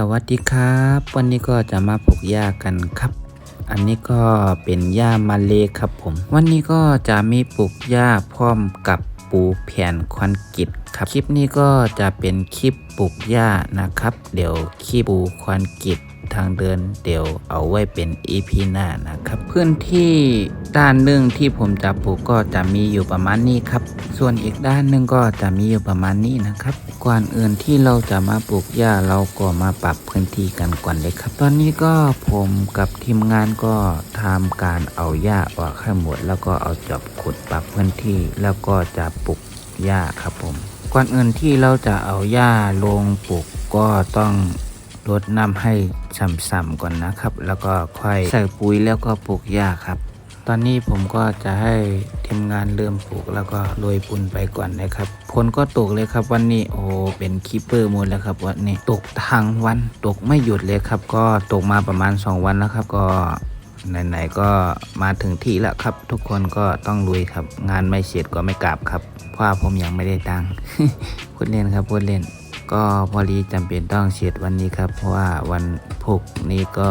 สวัสดีครับ วันนี้ก็จะมาปลูกหญ้ากันครับ อันนี้ก็เป็นหญ้ามาเลครับผม วันนี้ก็จะมีปลูกหญ้าพร้อมกับปูแผ่นคอนกรีตครับคลิปนี้ก็จะเป็นคลิปปลูกหญ้านะครับ เดี๋ยวคลิปปูคอนกรีต ทางเดินเดี๋ยวเอาไว้เป็น EP หน้านะครับพื้นที่ด้านหนึ่งที่ผมจะปลูกก็จะมีอยู่ประมาณนี้ครับ ส่วนอีกด้านหนึ่งก็จะมีอยู่ประมาณนี้นะครับก่อนอื่นที่เราจะมาปลูกหญ้าเราก็มาปรับพื้นที่กันก่อนเลยครับ ตอนนี้ก็ผมกับทีมงานก็ทำการเอาหญ้าออกให้หมด แล้วก็เอาจอบขุดปรับพื้นที่แล้วก็จะปลูกหญ้าครับผมก่อนอื่นที่เราจะเอาหญ้าลงปลูกก็ต้อง รดน้ำให้ส่ำๆก่อนนะครับ แล้วก็ค่อยใส่ปุ๋ยแล้วก็ปลูกหญ้าครับ ตอนนี้ผมก็จะให้ทีมงานเริ่มปลูกแล้วก็โรยปุ่นไปก่อนนะครับผลก็ตกเลยครับวันนี้โอ้เป็นคีเปอร์หมดแล้วครับวันนี้ตกทั้งวันตกไม่หยุดเลยครับ ก็ตกมาประมาณ 2 วันแล้วครับ ก็ไหนๆก็มาถึงที่แล้วครับ ทุกคนก็ต้องลุยครับ งานไม่เสร็จก็ไม่กลับครับเพราะว่าผมยังไม่ได้ตังค์พูดเล่นครับพูดเล่น ก็พอดีจำเป็นต้องเสียดวันนี้ครับ เพราะว่าวันพุกนี้ก็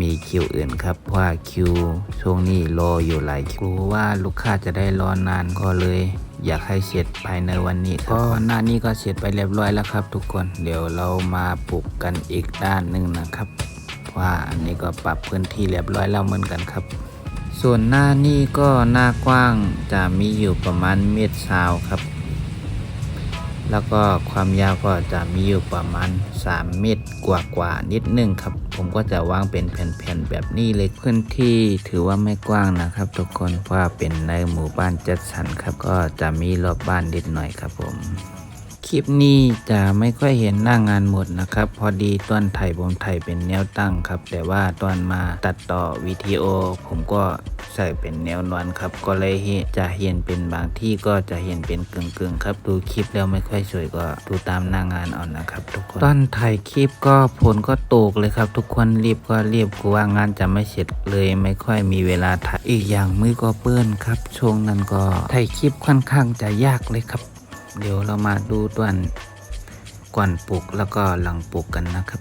มีคิวอื่นครับ เพราะว่าคิวช่วงนี้รออยู่หลายคิวว่าลูกค้าจะได้รอนานก็เลย อยากให้เสร็จภายในวันนี้ก็หน้านี้ก็เสร็จไปเรียบร้อยแล้วครับ ทุกคนเดี๋ยวเรามาปลูกกันอีกด้านหนึ่งนะครับ ว่าอันนี้ก็ปรับพื้นที่เรียบร้อยแล้วเหมือนกันครับส่วนหน้านี้ก็หน้ากว้างจะมีอยู่ประมาณเมตรซาวครับ แล้วก็ความยาวก็จะมีอยู่ประมาณ 3 เมตรกว่ากว่านิดนึงครับ ผมก็จะวางเป็นแผ่นๆแบบนี้เลยพื้นที่ถือว่าไม่กว้างนะครับ ทุกคนเพราะเป็นในหมู่บ้านจัดสรรครับ ก็จะมีรอบบ้านนิดหน่อยครับผม คลิปนี้จะไม่ค่อยเห็นหน้างานหมดนะครับ พอดีต้นไทยผมไทยเป็นแนวตั้งครับ แต่ว่าตอนมาตัดต่อวิดีโอ ผมก็ใส่เป็นแนวนอนครับ ก็เลยจะเห็นเป็นบางที่ก็จะเห็นเป็นกึ่งๆ ครับ ดูคลิปแล้วไม่ค่อยสวยก็ดูตามหน้างานเอานะครับ ทุกคนตอนถ่ายคลิปก็ผลก็ตกเลยครับ ทุกคนรีบก็รีบกลัวงานจะไม่เสร็จเลยไม่ค่อยมีเวลาถ่ายอีกอย่างมือก็เปื้อนครับช่วงนั้นก็ถ่ายคลิปค่อนข้างจะยากเลยครับ เดี๋ยวเรามาดูตัวนก่อนปลูกแล้วก็หลังปลูกกันนะครับ